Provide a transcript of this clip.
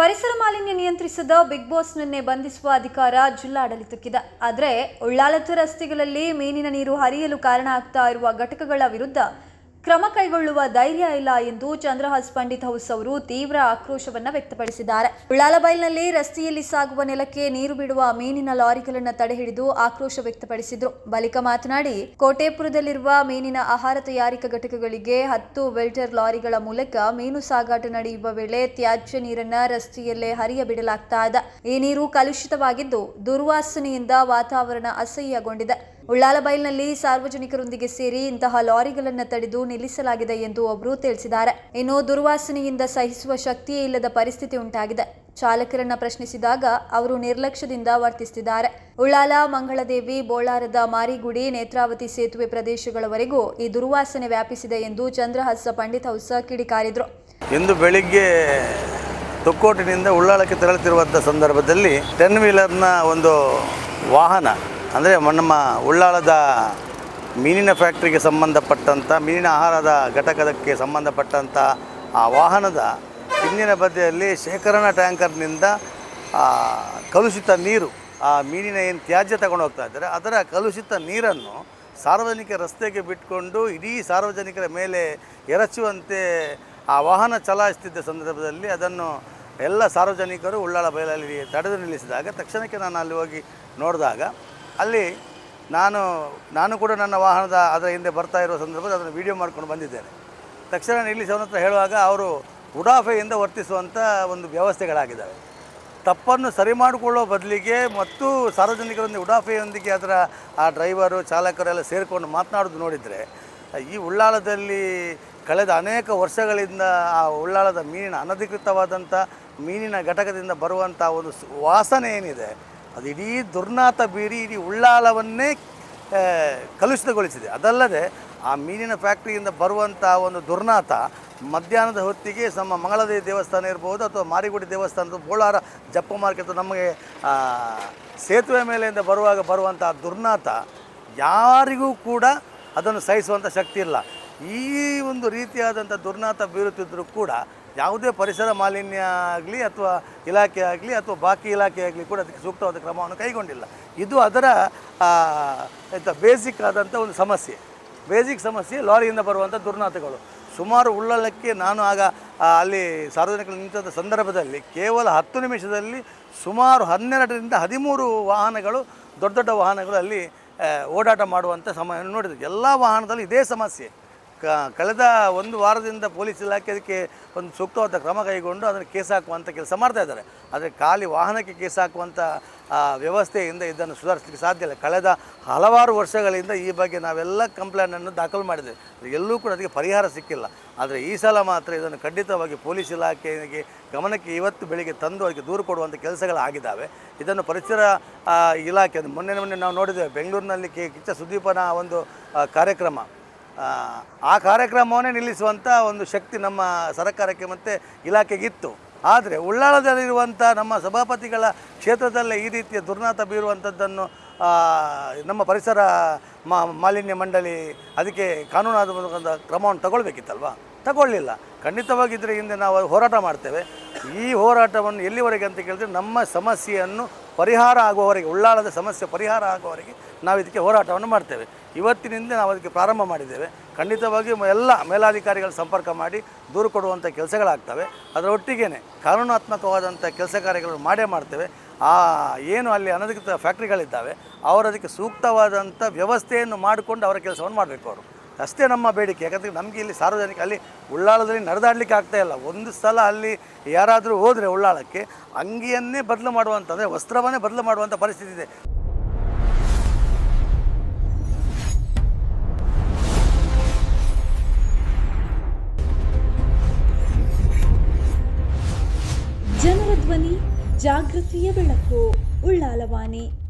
ಪರಿಸರ ಮಾಲಿನ್ಯ ನಿಯಂತ್ರಿಸದ ಬಿಗ್ ಬಾಸ್ನನ್ನೇ ಬಂಧಿಸುವ ಅಧಿಕಾರ ಜಿಲ್ಲಾಡಳಿತಕ್ಕಿದೆ. ಆದರೆ ಉಳ್ಳಾಲತ ರಸ್ತೆಗಳಲ್ಲಿ ಮೀನಿನ ನೀರು ಹರಿಯಲು ಕಾರಣ ಆಗ್ತಾ ಇರುವ ಘಟಕಗಳ ವಿರುದ್ಧ ಕ್ರಮ ಕೈಗೊಳ್ಳುವ ಧೈರ್ಯ ಇಲ್ಲ ಎಂದು ಚಂದ್ರಹಾಸ್ ಪಂಡಿತ್ ಹೌಸ್ ಅವರು ತೀವ್ರ ಆಕ್ರೋಶವನ್ನ ವ್ಯಕ್ತಪಡಿಸಿದ್ದಾರೆ. ಉಳ್ಳಾಲಬೈಲ್ನಲ್ಲಿ ರಸ್ತೆಯಲ್ಲಿ ಸಾಗುವ ನೆಲಕ್ಕೆ ನೀರು ಬಿಡುವ ಮೀನಿನ ಲಾರಿಗಳನ್ನು ತಡೆಹಿಡಿದು ಆಕ್ರೋಶ ವ್ಯಕ್ತಪಡಿಸಿದರು. ಬಳಿಕ ಮಾತನಾಡಿ, ಕೋಟೆಪುರದಲ್ಲಿರುವ ಮೀನಿನ ಆಹಾರ ತಯಾರಿಕಾ ಘಟಕಗಳಿಗೆ ಹತ್ತು ವೆಲ್ಟರ್ ಲಾರಿಗಳ ಮೂಲಕ ಮೀನು ಸಾಗಾಟ ನಡೆಯುವ ವೇಳೆ ತ್ಯಾಜ್ಯ ನೀರನ್ನ ರಸ್ತೆಯಲ್ಲೇ ಹರಿಯ ಬಿಡಲಾಗ್ತಾ ಇದೆ. ಈ ನೀರು ಕಲುಷಿತವಾಗಿದ್ದು ದುರ್ವಾಸನೆಯಿಂದ ವಾತಾವರಣ ಅಸಹ್ಯಗೊಂಡಿದೆ. ಉಳ್ಳಾಲಬೈಲ್ನಲ್ಲಿ ಸಾರ್ವಜನಿಕರೊಂದಿಗೆ ಸೇರಿ ಇಂತಹ ಲಾರಿಗಳನ್ನು ತಡೆದು ನಿಲ್ಲಿಸಲಾಗಿದೆ ಎಂದು ಅವರು ತಿಳಿಸಿದ್ದಾರೆ. ಇನ್ನು ದುರ್ವಾಸನೆಯಿಂದ ಸಹಿಸುವ ಶಕ್ತಿಯೇ ಇಲ್ಲದ ಪರಿಸ್ಥಿತಿ ಉಂಟಾಗಿದೆ. ಚಾಲಕರನ್ನ ಪ್ರಶ್ನಿಸಿದಾಗ ಅವರು ನಿರ್ಲಕ್ಷ್ಯದಿಂದ ವರ್ತಿಸುತ್ತಿದ್ದಾರೆ. ಉಳ್ಳಾಲ, ಮಂಗಳದೇವಿ, ಬೋಳಾರದ ಮಾರಿಗುಡಿ, ನೇತ್ರಾವತಿ ಸೇತುವೆ ಪ್ರದೇಶಗಳವರೆಗೂ ಈ ದುರ್ವಾಸನೆ ವ್ಯಾಪಿಸಿದೆ ಎಂದು ಚಂದ್ರಹಾಸ ಪಂಡಿತ್ ಹೌಸ ಕಿಡಿಕಾರಿದ್ರು. ಇಂದು ಬೆಳಿಗ್ಗೆ ತೊಕ್ಕೋಟಿನಿಂದ ಉಳ್ಳಾಲಕ್ಕೆ ತೆರಳುತ್ತಿರುವಂಥ ಸಂದರ್ಭದಲ್ಲಿ ಟೆನ್ ವೀಲರ್ನ ಒಂದು ವಾಹನ ಅಂದರೆ ನಮ್ಮ ಉಳ್ಳಾಳದ ಮೀನಿನ ಫ್ಯಾಕ್ಟ್ರಿಗೆ ಸಂಬಂಧಪಟ್ಟಂಥ ಮೀನಿನ ಆಹಾರದ ಘಟಕದಕ್ಕೆ ಸಂಬಂಧಪಟ್ಟಂಥ ಆ ವಾಹನದ ಹಿಂದಿನ ಬದಿಯಲ್ಲಿ ಶೇಖರಣಾ ಟ್ಯಾಂಕರ್ನಿಂದ ಕಲುಷಿತ ನೀರು, ಆ ಮೀನಿನ ಏನು ತ್ಯಾಜ್ಯ ತಗೊಂಡು ಹೋಗ್ತಾ ಇದ್ದಾರೆ, ಅದರ ಕಲುಷಿತ ನೀರನ್ನು ಸಾರ್ವಜನಿಕ ರಸ್ತೆಗೆ ಬಿಟ್ಕೊಂಡು ಇಡೀ ಸಾರ್ವಜನಿಕರ ಮೇಲೆ ಎರಚುವಂತೆ ಆ ವಾಹನ ಚಲಾಯಿಸ್ತಿದ್ದ ಸಂದರ್ಭದಲ್ಲಿ ಅದನ್ನು ಎಲ್ಲ ಸಾರ್ವಜನಿಕರು ಉಳ್ಳಾಳ ಬಯಲಲ್ಲಿ ತಡೆದು ನಿಲ್ಲಿಸಿದಾಗ, ತಕ್ಷಣಕ್ಕೆ ನಾನು ಅಲ್ಲಿ ಹೋಗಿ ನೋಡಿದಾಗ ಅಲ್ಲಿ ನಾನು ನಾನು ಕೂಡ ನನ್ನ ವಾಹನದ ಅದರ ಹಿಂದೆ ಬರ್ತಾ ಇರೋ ಸಂದರ್ಭದಲ್ಲಿ ಅದನ್ನು ವೀಡಿಯೋ ಮಾಡ್ಕೊಂಡು ಬಂದಿದ್ದೇನೆ. ತಕ್ಷಣ ನಿಲ್ಲಿಸಿ ಅವನ ಹತ್ರ ಹೇಳುವಾಗ ಅವರು ಉಡಾಫೆಯಿಂದ ವರ್ತಿಸುವಂಥ ಒಂದು ವ್ಯವಸ್ಥೆಗಳಾಗಿದ್ದಾವೆ. ತಪ್ಪನ್ನು ಸರಿ ಮಾಡಿಕೊಳ್ಳೋ ಬದಲಿಗೆ ಮತ್ತು ಸಾರ್ವಜನಿಕರೊಂದಿಗೆ ಉಡಾಫೆಯೊಂದಿಗೆ ಅದರ ಆ ಡ್ರೈವರು ಚಾಲಕರೆಲ್ಲ ಸೇರಿಕೊಂಡು ಮಾತನಾಡೋದು ನೋಡಿದರೆ, ಈ ಉಳ್ಳಾಳದಲ್ಲಿ ಕಳೆದ ಅನೇಕ ವರ್ಷಗಳಿಂದ ಆ ಉಳ್ಳಾಳದ ಮೀನಿನ ಅನಧಿಕೃತವಾದಂಥ ಮೀನಿನ ಘಟಕದಿಂದ ಬರುವಂಥ ಒಂದು ವಾಸನೆ ಏನಿದೆ ಅದು ಇಡೀ ದುರ್ನಾತ ಬೀರಿ ಇಡೀ ಉಳ್ಳಾಲವನ್ನೇ ಕಲುಷಿತಗೊಳಿಸಿದೆ. ಅದಲ್ಲದೆ ಆ ಮೀನಿನ ಫ್ಯಾಕ್ಟ್ರಿಯಿಂದ ಬರುವಂಥ ಒಂದು ದುರ್ನಾತ ಮಧ್ಯಾಹ್ನದ ಹೊತ್ತಿಗೆ ನಮ್ಮ ಮಂಗಳದೇವಿ ದೇವಸ್ಥಾನ ಇರ್ಬೋದು ಅಥವಾ ಮಾರಿಗುಡಿ ದೇವಸ್ಥಾನದ ಬೋಳಾರ ಜಪ್ಪ ಮಾರ್ಕೆಟ್ ನಮಗೆ ಸೇತುವೆ ಮೇಲೆಯಿಂದ ಬರುವಾಗ ಬರುವಂಥ ದುರ್ನಾತ ಯಾರಿಗೂ ಕೂಡ ಅದನ್ನು ಸಹಿಸುವಂಥ ಶಕ್ತಿ ಇಲ್ಲ. ಈ ಒಂದು ರೀತಿಯಾದಂಥ ದುರ್ನಾತ ಬೀರುತ್ತಿದ್ದರೂ ಕೂಡ ಯಾವುದೇ ಪರಿಸರ ಮಾಲಿನ್ಯ ಆಗಲಿ ಅಥವಾ ಇಲಾಖೆ ಆಗಲಿ ಅಥವಾ ಬಾಕಿ ಇಲಾಖೆ ಆಗಲಿ ಕೂಡ ಅದಕ್ಕೆ ಸೂಕ್ತವಾದ ಕ್ರಮವನ್ನು ಕೈಗೊಂಡಿಲ್ಲ. ಇದು ಅದರ ಎಂಥ ಬೇಸಿಕ್ ಆದಂಥ ಒಂದು ಸಮಸ್ಯೆ. ಬೇಸಿಕ್ ಸಮಸ್ಯೆ, ಲಾರಿಯಿಂದ ಬರುವಂಥ ದುರ್ನಾತಗಳು. ಸುಮಾರು ಉಳ್ಳಲಕ್ಕೆ ನಾನು ಆಗ ಅಲ್ಲಿ ಸಾರ್ವಜನಿಕರು ನಿಂತ ಸಂದರ್ಭದಲ್ಲಿ ಕೇವಲ ಹತ್ತು ನಿಮಿಷದಲ್ಲಿ ಸುಮಾರು ಹನ್ನೆರಡರಿಂದ ಹದಿಮೂರು ವಾಹನಗಳು, ದೊಡ್ಡ ದೊಡ್ಡ ವಾಹನಗಳು ಅಲ್ಲಿ ಓಡಾಟ ಮಾಡುವಂಥ ಸಮಯವನ್ನು ನೋಡಿದೆ ಎಲ್ಲ ವಾಹನದಲ್ಲೂ ಇದೇ ಸಮಸ್ಯೆ. ಕಳೆದ ಒಂದು ವಾರದಿಂದ ಪೊಲೀಸ್ ಇಲಾಖೆ ಅದಕ್ಕೆ ಒಂದು ಸೂಕ್ತವಾದ ಕ್ರಮ ಕೈಗೊಂಡು ಅದನ್ನು ಕೇಸ್ ಹಾಕುವಂಥ ಕೆಲಸ ಮಾಡ್ತಾ ಇದ್ದಾರೆ. ಆದರೆ ಖಾಲಿ ವಾಹನಕ್ಕೆ ಕೇಸ್ ಹಾಕುವಂಥ ವ್ಯವಸ್ಥೆಯಿಂದ ಇದನ್ನು ಸುಧಾರಿಸಲಿಕ್ಕೆ ಸಾಧ್ಯ ಇಲ್ಲ. ಕಳೆದ ಹಲವಾರು ವರ್ಷಗಳಿಂದ ಈ ಬಗ್ಗೆ ನಾವೆಲ್ಲ ಕಂಪ್ಲೇಂಟನ್ನು ದಾಖಲು ಮಾಡಿದ್ದೇವೆ. ಎಲ್ಲೂ ಕೂಡ ಅದಕ್ಕೆ ಪರಿಹಾರ ಸಿಕ್ಕಿಲ್ಲ. ಆದರೆ ಈ ಸಲ ಮಾತ್ರ ಇದನ್ನು ಖಂಡಿತವಾಗಿ ಪೊಲೀಸ್ ಇಲಾಖೆಗೆ ಗಮನಕ್ಕೆ ಇವತ್ತು ಬೆಳಿಗ್ಗೆ ತಂದು ಅದಕ್ಕೆ ದೂರು ಕೊಡುವಂಥ ಕೆಲಸಗಳಾಗಿದ್ದಾವೆ. ಇದನ್ನು ಪರಿಸರ ಇಲಾಖೆ, ಮೊನ್ನೆ ಮೊನ್ನೆ ನಾವು ನೋಡಿದ್ದೇವೆ, ಬೆಂಗಳೂರಿನಲ್ಲಿ ಕೆ, ಕಿಚ್ಚ ಸುದೀಪನ ಒಂದು ಕಾರ್ಯಕ್ರಮ. ಆ, ಕಾರ್ಯಕ್ರಮವನ್ನೇ ನಿಲ್ಲಿಸುವಂಥ ಒಂದು ಶಕ್ತಿ ನಮ್ಮ ಸರ್ಕಾರಕ್ಕೆ ಮತ್ತು ಇಲಾಖೆಗಿತ್ತು. ಆದರೆ ಉಳ್ಳಾಳದಲ್ಲಿರುವಂಥ ನಮ್ಮ ಸಭಾಪತಿಗಳ ಕ್ಷೇತ್ರದಲ್ಲೇ ಈ ರೀತಿಯ ದುರ್ನಾತ ಬೀರುವಂಥದ್ದನ್ನು ನಮ್ಮ ಪರಿಸರ ಮಾಲಿನ್ಯ ಮಂಡಳಿ ಅದಕ್ಕೆ ಕಾನೂನಾದ ಮೂಲಕ ಕ್ರಮವನ್ನು ತಗೊಳ್ಬೇಕಿತ್ತಲ್ವಾ? ತಗೊಳ್ಳಿಲ್ಲ. ಖಂಡಿತವಾಗಿದ್ದರೆ ಹಿಂದೆ ನಾವು ಹೋರಾಟ ಮಾಡ್ತೇವೆ. ಈ ಹೋರಾಟವನ್ನು ಎಲ್ಲಿವರೆಗೆ ಅಂತ ಕೇಳಿದ್ರೆ ನಮ್ಮ ಸಮಸ್ಯೆಯನ್ನು ಪರಿಹಾರ ಆಗುವವರೆಗೆ, ಉಳ್ಳಾಳದ ಸಮಸ್ಯೆ ಪರಿಹಾರ ಆಗುವವರೆಗೆ ನಾವು ಇದಕ್ಕೆ ಹೋರಾಟವನ್ನು ಮಾಡ್ತೇವೆ. ಇವತ್ತಿನಿಂದ ನಾವು ಅದಕ್ಕೆ ಪ್ರಾರಂಭ ಮಾಡಿದ್ದೇವೆ. ಖಂಡಿತವಾಗಿ ಎಲ್ಲ ಮೇಲಾಧಿಕಾರಿಗಳ ಸಂಪರ್ಕ ಮಾಡಿ ದೂರು ಕೊಡುವಂಥ ಕೆಲಸಗಳಾಗ್ತವೆ. ಅದರ ಒಟ್ಟಿಗೆ ಕಾನೂನಾತ್ಮಕವಾದಂಥ ಕೆಲಸ ಕಾರ್ಯಗಳನ್ನು ಮಾಡೇ ಮಾಡ್ತೇವೆ. ಆ, ಏನು ಅಲ್ಲಿ ಅನಧಿಕೃತ ಫ್ಯಾಕ್ಟ್ರಿಗಳಿದ್ದಾವೆ, ಅವರದಕ್ಕೆ ಸೂಕ್ತವಾದಂಥ ವ್ಯವಸ್ಥೆಯನ್ನು ಮಾಡಿಕೊಂಡು ಅವರ ಕೆಲಸವನ್ನು ಮಾಡಬೇಕು ಅವರು. ಅಷ್ಟೇ ನಮ್ಮ ಬೇಡಿಕೆ. ಯಾಕಂದರೆ ನಮಗೆ ಇಲ್ಲಿ ಸಾರ್ವಜನಿಕ ಅಲ್ಲಿ ಉಳ್ಳಾಳದಲ್ಲಿ ನಡೆದಾಡಲಿಕ್ಕೆ ಆಗ್ತಾ ಇಲ್ಲ. ಒಂದು ಸಲ ಅಲ್ಲಿ ಯಾರಾದರೂ ಹೋದರೆ ಉಳ್ಳಾಳಕ್ಕೆ ಅಂಗಿಯನ್ನೇ ಬದಲು ಮಾಡುವಂಥ ಅಂದರೆ ವಸ್ತ್ರವನ್ನೇ ಬದಲು ಮಾಡುವಂಥ ಪರಿಸ್ಥಿತಿ ಇದೆ. ಜನರ ಧ್ವನಿ, ಜಾಗೃತಿಯ ಬೆಳಕು, ಉಳ್ಳಾಲವಾಣಿ.